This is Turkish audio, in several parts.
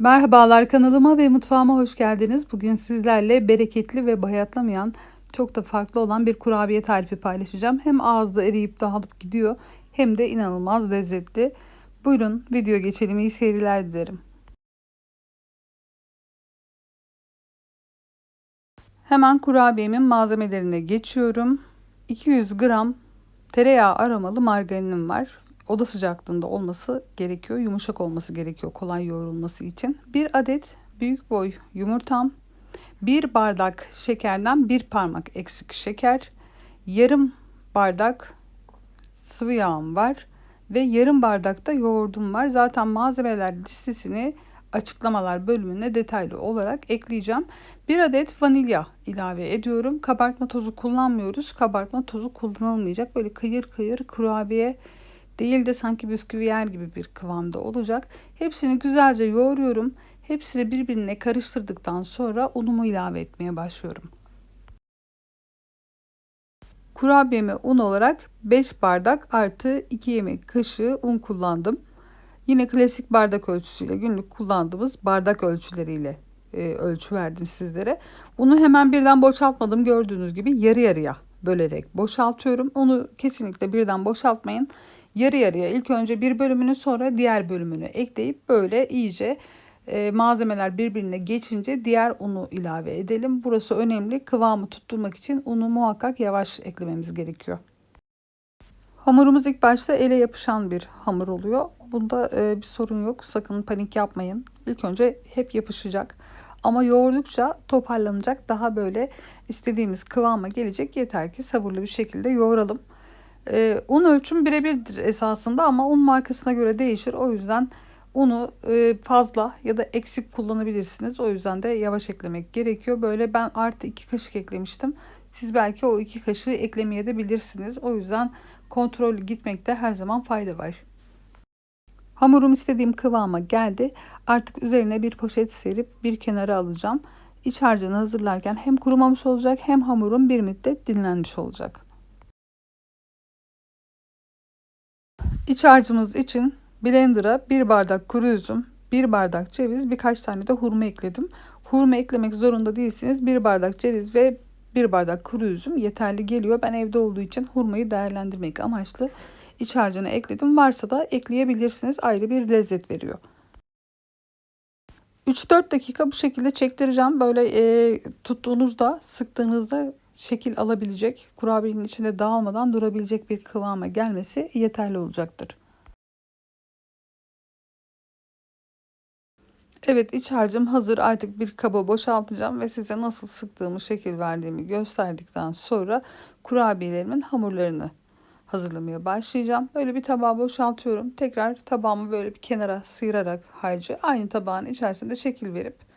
Merhabalar kanalıma ve mutfağıma hoş geldiniz. Bugün sizlerle bereketli ve bayatlamayan çok da farklı olan bir kurabiye tarifi paylaşacağım. Hem ağızda eriyip dağılıp gidiyor hem de inanılmaz lezzetli. Buyurun video geçelim iyi seyirler dilerim. Hemen kurabiyemin malzemelerine geçiyorum. 200 gram tereyağı aromalı margarinim var oda sıcaklığında olması gerekiyor. Yumuşak olması gerekiyor kolay yoğrulması için. Bir adet büyük boy yumurtam, bir bardak şekerden bir parmak eksik şeker, yarım bardak sıvı yağım var ve yarım bardakta yoğurdum var. Zaten malzemeler listesini açıklamalar bölümüne detaylı olarak ekleyeceğim. Bir adet vanilya ilave ediyorum. Kabartma tozu kullanmıyoruz. Kabartma tozu kullanılmayacak. Böyle kıyır kıyır kurabiye değil de sanki bisküvi yer gibi bir kıvamda olacak. Hepsini güzelce yoğuruyorum. Hepsini birbirine karıştırdıktan sonra unumu ilave etmeye başlıyorum. Kurabiyeme un olarak 5 bardak artı 2 yemek kaşığı un kullandım. Yine klasik bardak ölçüsüyle günlük kullandığımız bardak ölçüleriyle e, ölçü verdim sizlere. Unu hemen birden boşaltmadım gördüğünüz gibi yarı yarıya bölerek boşaltıyorum. Onu kesinlikle birden boşaltmayın yarı yarıya ilk önce bir bölümünü sonra diğer bölümünü ekleyip böyle iyice e, malzemeler birbirine geçince diğer unu ilave edelim. Burası önemli. Kıvamı tutturmak için unu muhakkak yavaş eklememiz gerekiyor. Hamurumuz ilk başta ele yapışan bir hamur oluyor. Bunda e, bir sorun yok. Sakın panik yapmayın. İlk önce hep yapışacak. Ama yoğurdukça toparlanacak. Daha böyle istediğimiz kıvama gelecek. Yeter ki sabırlı bir şekilde yoğuralım. E, un ölçüm birebirdir esasında ama un markasına göre değişir. O yüzden unu e, fazla ya da eksik kullanabilirsiniz. O yüzden de yavaş eklemek gerekiyor. Böyle ben artı iki kaşık eklemiştim. Siz belki o iki kaşığı eklemeye de bilirsiniz. O yüzden kontrol gitmekte her zaman fayda var. Hamurum istediğim kıvama geldi. Artık üzerine bir poşet serip bir kenara alacağım. İç harcını hazırlarken hem kurumamış olacak hem hamurum bir müddet dinlenmiş olacak. İç harcımız için blender'a bir bardak kuru üzüm, bir bardak ceviz, birkaç tane de hurma ekledim. Hurma eklemek zorunda değilsiniz. Bir bardak ceviz ve bir bardak kuru üzüm yeterli geliyor. Ben evde olduğu için hurmayı değerlendirmek amaçlı iç harcını ekledim. Varsa da ekleyebilirsiniz. Ayrı bir lezzet veriyor. 3-4 dakika bu şekilde çektireceğim. Böyle e, tuttuğunuzda, sıktığınızda şekil alabilecek, kurabiyenin içinde dağılmadan durabilecek bir kıvama gelmesi yeterli olacaktır. Evet iç harcım hazır artık bir kaba boşaltacağım ve size nasıl sıktığımı şekil verdiğimi gösterdikten sonra kurabiyelerimin hamurlarını hazırlamaya başlayacağım. Böyle bir tabağa boşaltıyorum. Tekrar tabağımı böyle bir kenara sıyırarak harcı aynı tabağın içerisinde şekil verip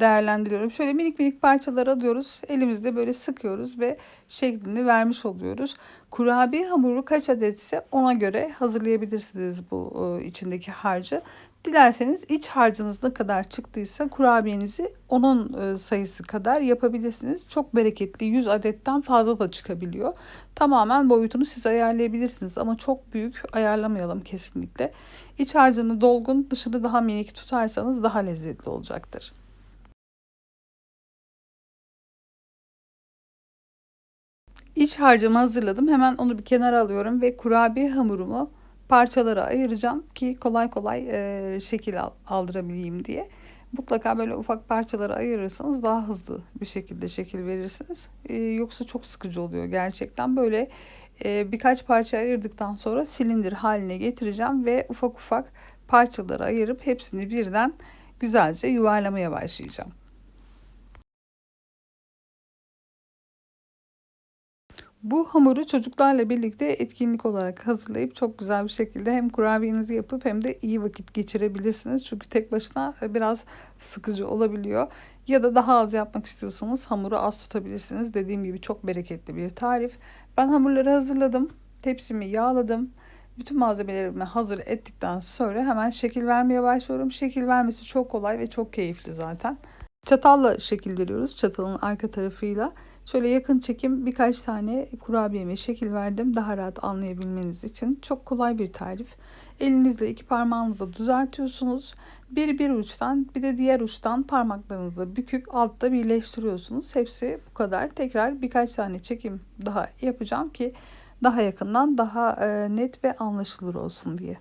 değerlendiriyorum. Şöyle minik minik parçalar alıyoruz. Elimizde böyle sıkıyoruz ve şeklini vermiş oluyoruz. Kurabiye hamuru kaç adetse ona göre hazırlayabilirsiniz bu e, içindeki harcı. Dilerseniz iç harcınız ne kadar çıktıysa kurabiyenizi onun e, sayısı kadar yapabilirsiniz. Çok bereketli 100 adetten fazla da çıkabiliyor. Tamamen boyutunu siz ayarlayabilirsiniz ama çok büyük ayarlamayalım kesinlikle. İç harcını dolgun dışını daha minik tutarsanız daha lezzetli olacaktır. İç harcımı hazırladım. Hemen onu bir kenara alıyorum ve kurabiye hamurumu parçalara ayıracağım ki kolay kolay e, şekil aldırabileyim diye. Mutlaka böyle ufak parçalara ayırırsanız daha hızlı bir şekilde şekil verirsiniz. E, yoksa çok sıkıcı oluyor gerçekten. Böyle e, birkaç parça ayırdıktan sonra silindir haline getireceğim ve ufak ufak parçalara ayırıp hepsini birden güzelce yuvarlamaya başlayacağım. Bu hamuru çocuklarla birlikte etkinlik olarak hazırlayıp çok güzel bir şekilde hem kurabiyenizi yapıp hem de iyi vakit geçirebilirsiniz. Çünkü tek başına biraz sıkıcı olabiliyor. Ya da daha az yapmak istiyorsanız hamuru az tutabilirsiniz. Dediğim gibi çok bereketli bir tarif. Ben hamurları hazırladım. Tepsimi yağladım. Bütün malzemelerimi hazır ettikten sonra hemen şekil vermeye başlıyorum. Şekil vermesi çok kolay ve çok keyifli zaten. Çatalla şekil veriyoruz. Çatalın arka tarafıyla. Şöyle yakın çekim birkaç tane kurabiyeme şekil verdim. Daha rahat anlayabilmeniz için. Çok kolay bir tarif. Elinizle iki parmağınızla düzeltiyorsunuz. Bir bir uçtan bir de diğer uçtan parmaklarınızla büküp altta birleştiriyorsunuz. Hepsi bu kadar. Tekrar birkaç tane çekim daha yapacağım ki daha yakından daha e, net ve anlaşılır olsun diye.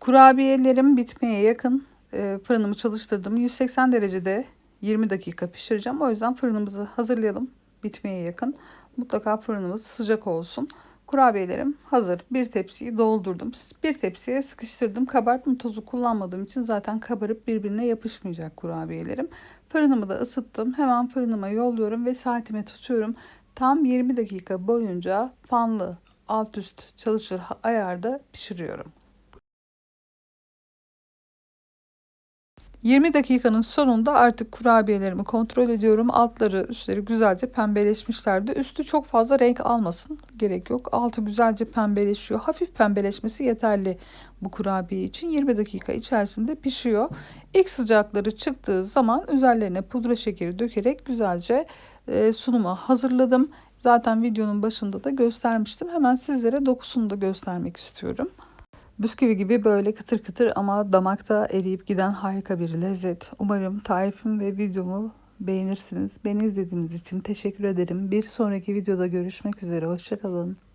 Kurabiyelerim bitmeye yakın. E, fırınımı çalıştırdım. 180 derecede 20 dakika pişireceğim. O yüzden fırınımızı hazırlayalım. Bitmeye yakın. Mutlaka fırınımız sıcak olsun. Kurabiyelerim hazır. Bir tepsiyi doldurdum. Bir tepsiye sıkıştırdım. Kabartma tozu kullanmadığım için zaten kabarıp birbirine yapışmayacak kurabiyelerim. Fırınımı da ısıttım. Hemen fırınıma yolluyorum ve saatime tutuyorum. Tam 20 dakika boyunca fanlı alt üst çalışır ayarda pişiriyorum. 20 dakikanın sonunda artık kurabiyelerimi kontrol ediyorum. Altları üstleri güzelce pembeleşmişlerdi. Üstü çok fazla renk almasın. Gerek yok. Altı güzelce pembeleşiyor. Hafif pembeleşmesi yeterli bu kurabiye için. 20 dakika içerisinde pişiyor. İlk sıcakları çıktığı zaman üzerlerine pudra şekeri dökerek güzelce e, sunuma hazırladım. Zaten videonun başında da göstermiştim. Hemen sizlere dokusunu da göstermek istiyorum. Bisküvi gibi böyle kıtır kıtır ama damakta eriyip giden harika bir lezzet. Umarım tarifim ve videomu beğenirsiniz. Beni izlediğiniz için teşekkür ederim. Bir sonraki videoda görüşmek üzere. Hoşçakalın.